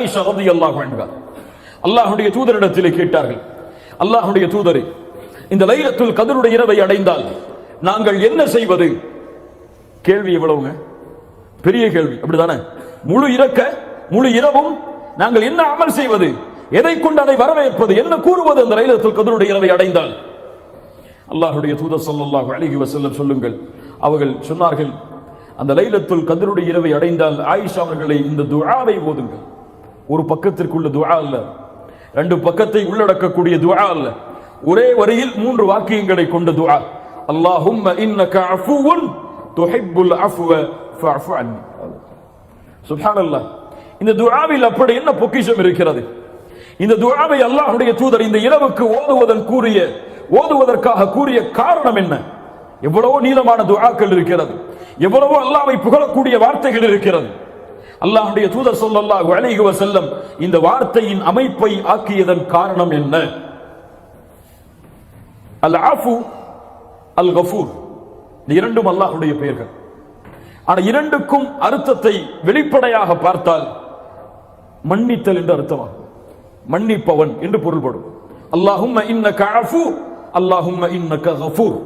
ஆயிஷா ரலியல்லாஹு அன்ஹா. அல்லாஹுடைய தூதரிடத்திலே கேட்டார்கள் அல்லாஹுடைய தூதரே இந்த லைலத்துல் கதருடைய இரவை அடைந்தால் நாங்கள் என்ன செய்வது? கேள்வி எவ்வளவுங்க? பெரிய கேள்வி அப்படிதானே முழு இறக்க முழு இரவும் நாங்கள் என்ன அமல் செய்வது? எதை கொண்டு அதை வரவேற்பது? என்ன கூறுவது அந்த லைலத்துல் கதருடைய இரவை அடைந்தால்? அல்லாஹுடைய தூதர் ஸல்லல்லாஹு அழகி வசல்லம் சொல்லுங்கள். அவர்கள் சொன்னார்கள் அந்த லைலத்துல் கதருடைய இரவை அடைந்தால் ஆயிஷா அவர்களை இந்த துழாவை ஓதுங்கள். ஒரு பக்கத்திற்குள்ள துவா அல்ல. ரெண்டு பக்கத்தை உள்ளடக்கக்கூடிய துவா அல்ல. ஒரே வரியில் மூன்று வாக்கியங்களை கொண்ட துவா அல்லாஹும் இன்னக அஃபுவுன் துஹிப்புல் அஃப்வ ஃபஅஃபு அன்னி. சுப்ஹானல்லாஹ். இந்த துஆவில் அப்படி என்ன பொக்கிஷம் இருக்கிறது? இந்த துஆவை அல்லாஹ்வுடைய தூதர் இந்த இரவுக்கு ஓதுவதன் கூறிய ஓதுவதற்காக கூறிய காரணம் என்ன? எவ்வளவோ நீளமான துஆக்கள் இருக்கிறது. எவ்வளவோ அல்லாவை புகழக்கூடிய வார்த்தைகள் இருக்கிறது. அல்லாஹுடைய தூதர் சொல்லல்லா அலைஹி செல்லம் இந்த வார்த்தையின் அமைப்பை ஆக்கியதன் காரணம் என்ன? அல் ஆஃபு அல் கஃபூர் இரண்டும் அல்லாஹுடைய பெயர்கள். ஆனா இரண்டுக்கும் அர்த்தத்தை வெளிப்படையாக பார்த்தால் மன்னித்தல் என்று அர்த்தமாகும். மன்னிப்பவன் என்று பொருள்படும். அல்லாஹும் இன்ன அஃபு அல்லாஹும் இன்ன கஃபூர்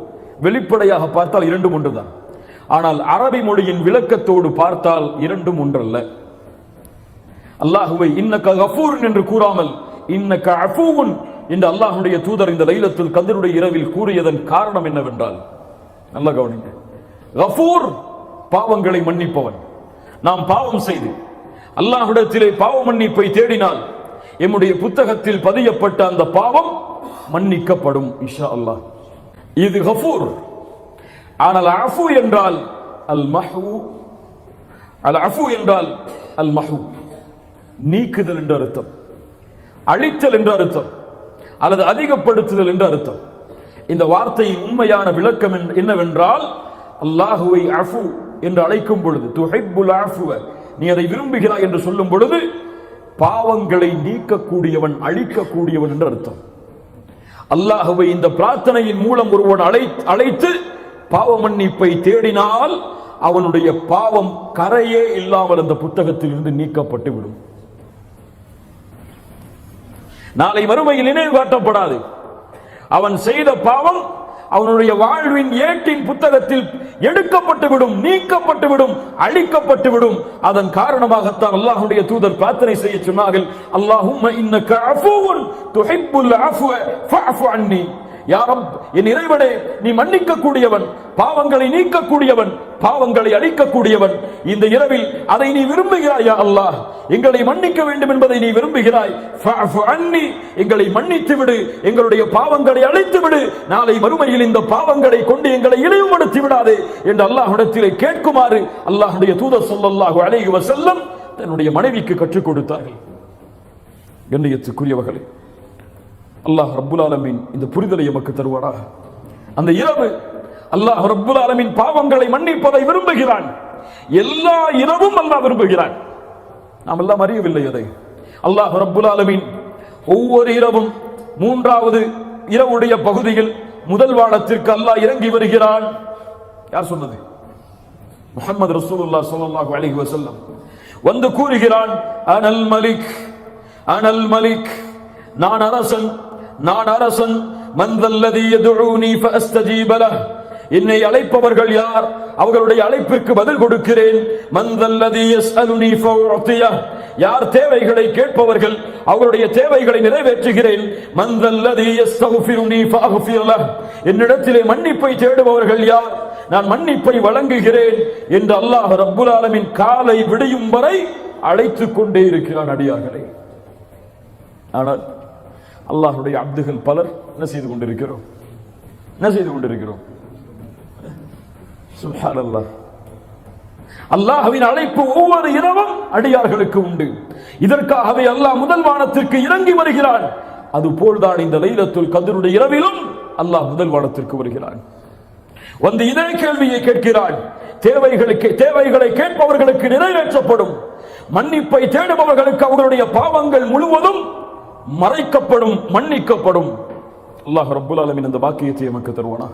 வெளிப்படையாக பார்த்தால் இரண்டும் ஒன்றுதான். ஆனால் அரபி மொழியின் விளக்கத்தோடு பார்த்தால் இரண்டும் ஒன்றல்ல. அல்லாஹுவை இன்னக்க கஃபூர் என்று கூறாமல் இன்னக்க அஃபூன் என்று அல்லாஹுடைய தூதர் இந்த லைலத்தில் கந்தருடைய இரவில் கூறியதன் காரணம் என்னவென்றால் நல்ல கவனிங்க. கஃபூர் பாவங்களை மன்னிப்பவன். நாம் பாவம் செய்து அல்லாஹ்விடத்திலே பாவ மன்னிப்பை தேடினால் எம்முடைய புத்தகத்தில் பதியப்பட்ட அந்த பாவம் மன்னிக்கப்படும் இஷா அல்லாஹ். இது கஃபூர். ஆனால் அஃபு என்றால் அல் மஹூ அல் அஃபு என்றால் அல் மஹு நீக்குதல் என்று அர்த்தம். அழித்தல் என்று அர்த்தம். அல்லது அதிகப்படுத்துதல் என்று அர்த்தம். இந்த வார்த்தையின் உண்மையான விளக்கம் என்னவென்றால் அல்லாஹுவை அஃபு என்று அழைக்கும் பொழுது துஹைபுல் அஃபுவ நீ அதை விரும்புகிறாய் என்று சொல்லும் பொழுது பாவங்களை நீக்கக்கூடியவன் அழிக்கக்கூடியவன் என்று அர்த்தம். அல்லாஹுவை இந்த பிரார்த்தனையின் மூலம் ஒருவன் அழை அழைத்து பாவ மன்னிப்பை தேடினால் அவனுடைய பாவம் கரையே இல்லாமல் அந்த புத்தகத்தில் இருந்து நீக்கப்பட்டு விடும். நாளை மறுமையில் நினைவு காட்டப்படாது. அவன் செய்த பாவம் அவனுடைய வாழ்வின் ஏட்டின் புத்தகத்தில் எடுக்கப்பட்டு விடும் நீக்கப்பட்டு விடும் அழிக்கப்பட்டு விடும். அதன் காரணமாகத்தான் அல்லாஹுடைய தூதர் பிரார்த்தனை செய்ய சொன்னார்கள் அல்லாஹும் இன்ன அஃபூவுன் துஹிப்புல் அஃபு ஃபஅஃபு அன்னி. யா என் இறைவனே நீ மன்னிக்க கூடியவன் பாவங்களை நீக்கக்கூடியவன் பாவங்களை அழிக்கக்கூடியவன். இந்த இரவில் அதை நீ விரும்புகிறாய் அல்லாஹ். எங்களை மன்னிக்க வேண்டும் என்பதை நீ விரும்புகிறாய். எங்களை மன்னித்து விடு எங்களுடைய பாவங்களை அழித்து விடு நாளை மறுமையில் இந்த பாவங்களை கொண்டு எங்களை இழிவுபடுத்தி விடாதே என்று அல்லாஹ்விடத்திலே கேட்குமாறு அல்லாஹுடைய தூதர் ஸல்லல்லாஹு அழகுவ செல்லம் தன்னுடைய மனைவிக்கு கற்றுக் கொடுத்தார்கள். கண்ணியத்துக்குரியவர்களே அல்லாஹ் ரப்புல் ஆலமீன் இந்த புரிதலை எமக்கு தருவாராக அந்த இரவு அல்லாஹ் ரப்புல் ஆலமீன் பாவங்களை மன்னிப்பதை விரும்புகிறான். எல்லா இரவும் அல்லாஹ் விரும்புகிறான். நாம் எல்லாம் அறியவில்லை அதை. அல்லாஹ் ரப்புல் ஆலமீன் ஒவ்வொரு இரவும் மூன்றாவது இரவுடைய பகுதியில் முதல் வானத்திற்கு அல்லாஹ் இறங்கி வருகிறான். யார் சொன்னது? முஹம்மது ரசூலுல்லா சொல்லல்லாஹு அலைஹி வஸல்லம். வந்து கூறுகிறான் அனல் மலிக் அனல் மலிக் நான் அரசன் நான் அரசன். மந்தல்லதி யதுஊனி ஃபஅஸ்தஜீப என்னை அழைப்பவர்கள் யார்? அவர்களுடைய அழைப்பிற்கு பதில் கொடுக்கிறேன். மந்தல்லதி யஸ்அலுனி ஃபஉத்தியஹ் யார் தேவைகளை கேட்பவர்கள் அவருடைய தேவைகளை நிறைவேற்றுகிறேன். மந்தல்லதி யஸ்தக்ஃபிருனி ஃபஅக்ஃபிர் லஹ். என்னிடத்திலே மன்னிப்பை தேடுபவர்கள் யார்? நான் மன்னிப்பை வழங்குகிறேன் என்று அல்லாஹ் ரப்புல் ஆலமின் காலை விடியும் வரை அழைத்துக் கொண்டே இருக்கிறான் அடியார்களை. ஆனால் அல்லாஹுடைய அப்துகள் பலர் என்ன செய்து கொண்டிருக்கிறோம்? என்ன செய்து கொண்டிருக்கிறோம்? சுப்ஹானல்லாஹ். அல்லாஹ்வின் அழைப்பு ஒவ்வொரு இரவும் அடியார்களுக்கு உண்டு. இதற்காகவே அல்லாஹ் முதல் வானத்திற்கு இறங்கி வருகிறான். அது போல்தான் இந்த லைலத்துல் கதிருடைய இரவிலும் அல்லாஹ் முதல் வானத்திற்கு வருகிறான். வந்து இதே கேள்வியை கேட்கிறான். தேவைகளுக்கு தேவைகளை கேட்பவர்களுக்கு நிறைவேற்றப்படும். மன்னிப்பை தேடுபவர்களுக்கு அவர்களுடைய பாவங்கள் முழுவதும் மறைக்கப்படும் மன்னிக்கப்படும். அல்லாஹ் ரப்புல் அலமின் அந்த பாக்கியத்தை நமக்கு தருவானாக.